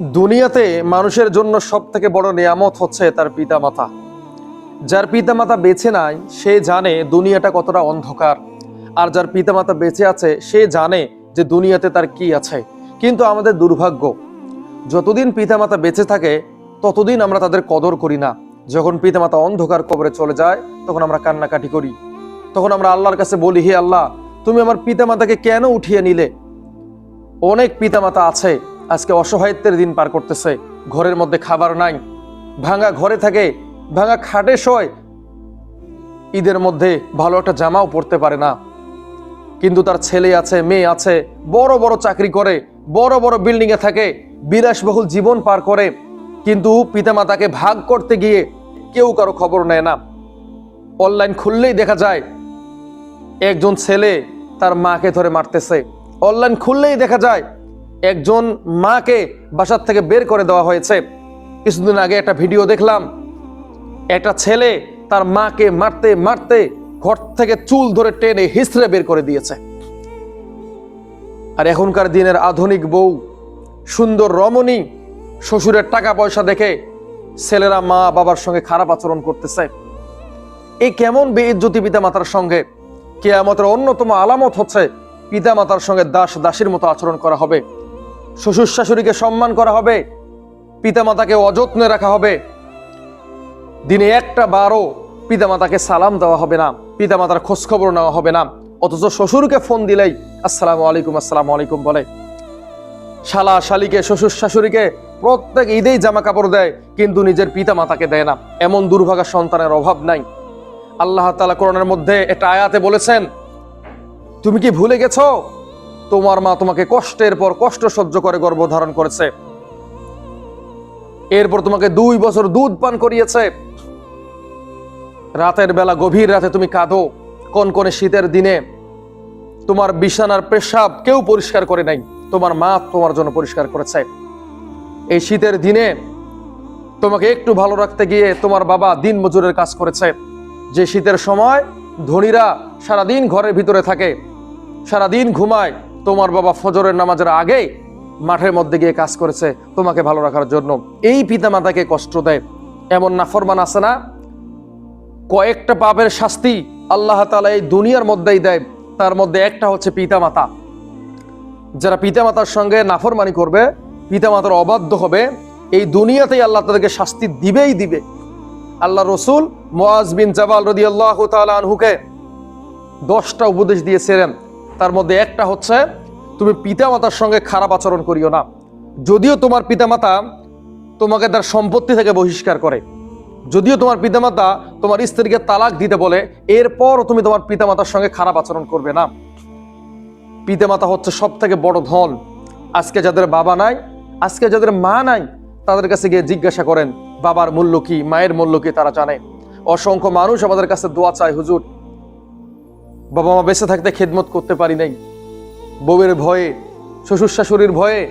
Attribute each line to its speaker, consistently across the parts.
Speaker 1: দুনিয়াতে মানুষের জন্য সব থেকে বড় নিয়ামত হচ্ছে তার পিতামাতা। যার পিতামাতা বেঁচে নাই, সে জানে দুনিয়াটা কতটা অন্ধকার। আর যার পিতামাতা বেঁচে আছে, সে জানে যে দুনিয়াতে তার কি আছে। কিন্তু আমাদের দুর্ভাগ্য, যতদিন পিতামাতা বেঁচে থাকে, ততদিন আমরা তাদের কদর করি না। যখন পিতামাতা অন্ধকার কবরে চলে যায়, তখন আমরা কান্নাকাটি করি। তখন আমরা আল্লাহর কাছে বলি, হে আল্লাহ, তুমি আমার পিতামাতাকে কেন উঠিয়ে নিলে? অনেক পিতামাতা আছে আজকে অসহায়ত্বের দিন পার করতেছে। ঘরের মধ্যে খাবার নাই। ভাঙা ঘরে থাকে, ভাঙা খাটে শোয়। ঈদের মধ্যে ভালো একটা জামাও পরতে পারে না। কিন্তু তার ছেলে আছে, মেয়ে আছে, বড় বড় চাকরি করে, বড় বড় বিল্ডিং এ থাকে, বিলাসবহুল জীবন পার করে। কিন্তু পিতামাতাকে ভাগ করতে গিয়ে কেউ কারও খবর নেয় না। অনলাইন খুললেই দেখা যায়, একজন ছেলে তার মাকে ধরে মারতেছে। অনলাইন খুললেই দেখা যায় একজন মাকে বাসার থেকে বের করে দেওয়া হয়েছে। কিছুদিন আগে একটা ভিডিও দেখলাম। একটা ছেলে তার মাকে মারতে মারতে ঘর থেকে চুল ধরে টেনে হিসড়ে বের করে দিয়েছে। আর এখনকার দিনের আধুনিক বউ, সুন্দর রমণী, শ্বশুরের টাকা পয়সা দেখে ছেলেরা মা বাবার সঙ্গে খারাপ আচরণ করতেছে। এই কেমন বেইজ্জতি পিতা মাতার সঙ্গে? কেয়ামতের অন্যতম আলামত হচ্ছে পিতা মাতার সঙ্গে দাস দাসীর মতো আচরণ করা হবে। শ্বশুর শাশুড়িকে সম্মান করা হবে, পিতামাতাকে অযত্নে রাখা হবে। দিনে একটা বারও পিতামাতাকে সালাম দেওয়া হবে না, পিতামাতার খোঁজখবর নেওয়া হবে না, অথচ শ্বশুরকে ফোন দিলেই আসসালামু আলাইকুম আসসালামু আলাইকুম বলে। শালা শালিকে, শ্বশুর শাশুড়িকে প্রত্যেক ঈদেই জামা কাপড় দেয়, কিন্তু নিজের পিতা মাতাকে দেয় না। এমন দুর্ভাগা সন্তানের অভাব নাই। আল্লাহ তালা কোরআনের মধ্যে একটা আয়াতে বলেছেন, তুমি কি ভুলে গেছো? তোমার মা তোমাকে কষ্টের পর কষ্ট সহ্য করে গর্ভধারণ করেছে। এরপর তোমাকে দুই বছর দুধ পান করিয়েছে। রাতের বেলা গভীর রাতে তুমি কাঁদো কোন কোন শীতের দিনে। তোমার বিছানার পেশাব কেউ পরিষ্কার করে নাই, তোমার মা তোমার জন্য পরিষ্কার করেছে। এই শীতের দিনে তোমাকে একটু ভালো রাখতে গিয়ে তোমার বাবা দিন মজুরের কাজ করেছে। যে শীতের সময় ধনীরা সারাদিন ঘরের ভিতরে থাকে, সারাদিন ঘুমায় তোমার বাবা ফজরের নামাজের আগে মাঠের মধ্যে গিয়ে কাজ করেছে, তোমাকে ভালো রাখার জন্য। এই পিতামাতাকে কষ্ট দেয়। এমন নাফরমান আছে না? কয়েকটা পাপের শাস্তি আল্লাহ তালা এই দুনিয়ার মধ্যেই দেয়। তার মধ্যে একটা হচ্ছে পিতামাতা। যারা পিতামাতার সঙ্গে নাফরমানি করবে, পিতামাতার অবাধ্য হবে, এই দুনিয়াতেই আল্লাহ তাদেরকে শাস্তি দিবেই দিবে। আল্লাহ রসুল মোয়াজ বিন জাবাল রদি আল্লাহ আনহুকে দশটা উপদেশ দিয়েছিলেন। তার মধ্যে একটা হচ্ছে, তুমি পিতামাতার সঙ্গে খারাপ আচরণ করিও না। যদিও তোমার পিতামাতা তোমাকে তার সম্পত্তি থেকে বহিষ্কার করে, যদিও তোমার পিতামাতা তোমার স্ত্রীকে তালাক দিতে বলে এরপর তুমি তোমার পিতামাতার সঙ্গে খারাপ আচরণ করবে না। পিতামাতা হচ্ছে সব থেকে বড় ধন। আজকে যাদের বাবা নাই, আজকে যাদের মা নাই, তাদের কাছে গিয়ে জিজ্ঞাসা করেন, বাবার মূল্য কি? মায়ের মূল্য কি? তারা জানে। অসংখ্য মানুষ আমাদের কাছে দোয়া চায়, হুজুর বাবা মা বেঁচে থাকতে খেদমত করতে পারি নাই। বউয়ের ভয়ে, শ্বশুর শাশুড়ির ভয়ে।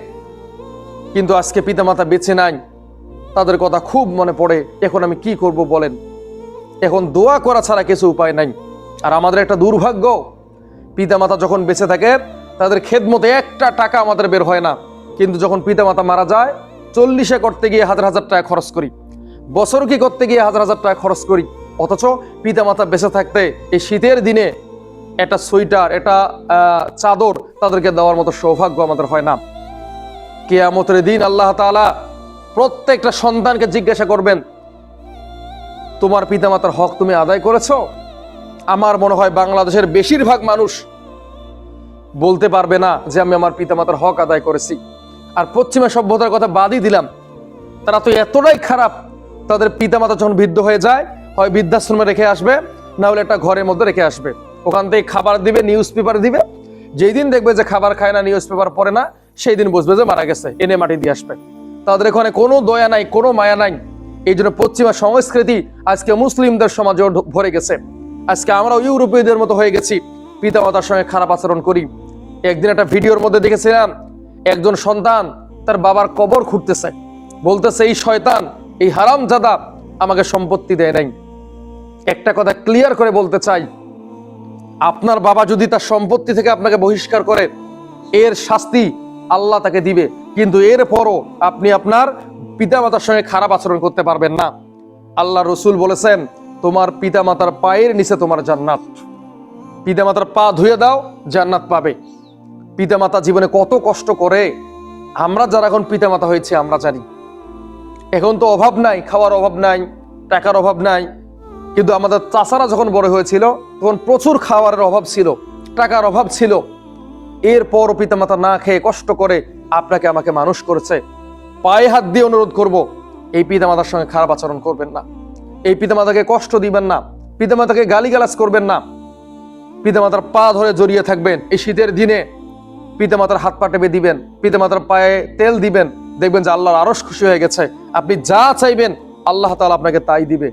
Speaker 1: কিন্তু আজকে পিতামাতা বেঁচে নাই। তাদের কথা খুব মনে পড়ে, এখন আমি কি করব বলেন? এখন দোয়া করা ছাড়া কিছু উপায় নাই। আর আমাদের একটা দুর্ভাগ্য, পিতামাতা যখন বেঁচে থাকে, তাদের খেদমতে একটা টাকা আমাদের বের হয় না। কিন্তু যখন পিতামাতা মারা যায়, চল্লিশে করতে গিয়ে হাজার হাজার টাকা খরচ করি। বছর কি করতে গিয়ে হাজার হাজার টাকা খরচ করি? অথচ পিতামাতা বেঁচে থাকতে এই শীতের দিনে একটা সোয়েটার, এটা চাদর, তাদেরকে দেওয়ার মতো সৌভাগ্য আমাদের হয় না। কেয়ামতের দিন আল্লাহ তাআলা প্রত্যেকটা সন্তানকে জিজ্ঞাসা করবেন, তোমার পিতামাতার হক তুমি আদায় করেছ? আমার মনে হয় বাংলাদেশের বেশিরভাগ মানুষ বলতে পারবে না যে, আমি আমার পিতামাতার হক আদায় করেছি। আর পশ্চিমা সভ্যতার কথা বাদই দিলাম, তারা তো এতটাই খারাপ, তাদের পিতামাতা যখন বৃদ্ধ হয়ে যায়, হয় বৃদ্ধাশ্রমে রেখে আসবে, না হলে একটা ঘরের মধ্যে রেখে আসবে। ওখান থেকে খাবার দিবে নিউজ পেপার দিবে। যেই দিন দেখবে যে খাবার খায় না নিউজ পেপার পড়ে না, সেই দিন বুঝবে যে মারা গেছে, এনে মাটি দিয়ে আসবে। তাদের এখানে কোনো দয়া নাই, কোনো মায়া নাই। এই জন্য পশ্চিমা সংস্কৃতি আজকে মুসলিমদের সমাজেও ভরে গেছে। আজকে আমরাও ইউরোপীয়দের মতো হয়ে গেছি। পিতামাতার সঙ্গে খারাপ আচরণ করি। একদিন একটা ভিডিওর মধ্যে দেখেছিলাম, একজন সন্তান তার বাবার কবর খুঁড়তেছে। বলতেছে, এই শয়তান, এই হারাম জাদা আমাকে সম্পত্তি দেয় নাই। একটা কথা ক্লিয়ার করে বলতে চাই আপনার বাবা যদি তার সম্পত্তি থেকে আপনাকে বহিষ্কার করে, এর শাস্তি আল্লাহ তাকে দিবে। কিন্তু এরপরও আপনি আপনার পিতামাতার সঙ্গে খারাপ আচরণ করতে পারবেন না। আল্লাহ রসুল বলেছেন, তোমার পিতামাতার পায়ের নিচে তোমার জান্নাত। পিতামাতার পা ধুয়ে দাও, জান্নাত পাবে। পিতামাতা জীবনে কত কষ্ট করে আমরা যারা এখন পিতামাতা হয়েছে, আমরা জানি। এখন তো অভাব নাই, খাওয়ার অভাব নাই, টাকার অভাব নাই। কিন্তু আমাদের চাষারা যখন বড় হয়েছিল তখন প্রচুর খাওয়ারের অভাব ছিল, টাকার অভাব ছিল। এরপর পিতামাতা না খেয়ে কষ্ট করে আপনাকে আমাকে মানুষ করেছে। পায়ে হাত দিয়ে অনুরোধ করব, এই পিতামাতার সঙ্গে খারাপ আচরণ করবেন না। এই পিতামাতাকে কষ্ট দিবেন না, পিতামাতাকে গালিগালাজ করবেন না। পিতামাতার পা ধরে জড়িয়ে থাকবেন, এই শীতের দিনে পিতামাতার হাত পা টেপে দিবেন, পিতামাতার পায়ে তেল দিবেন, দেখবেন যে আল্লাহর আরস খুশি হয়ে গেছে। আপনি যা চাইবেন, আল্লাহ তাআলা আপনাকে তাই দিবে।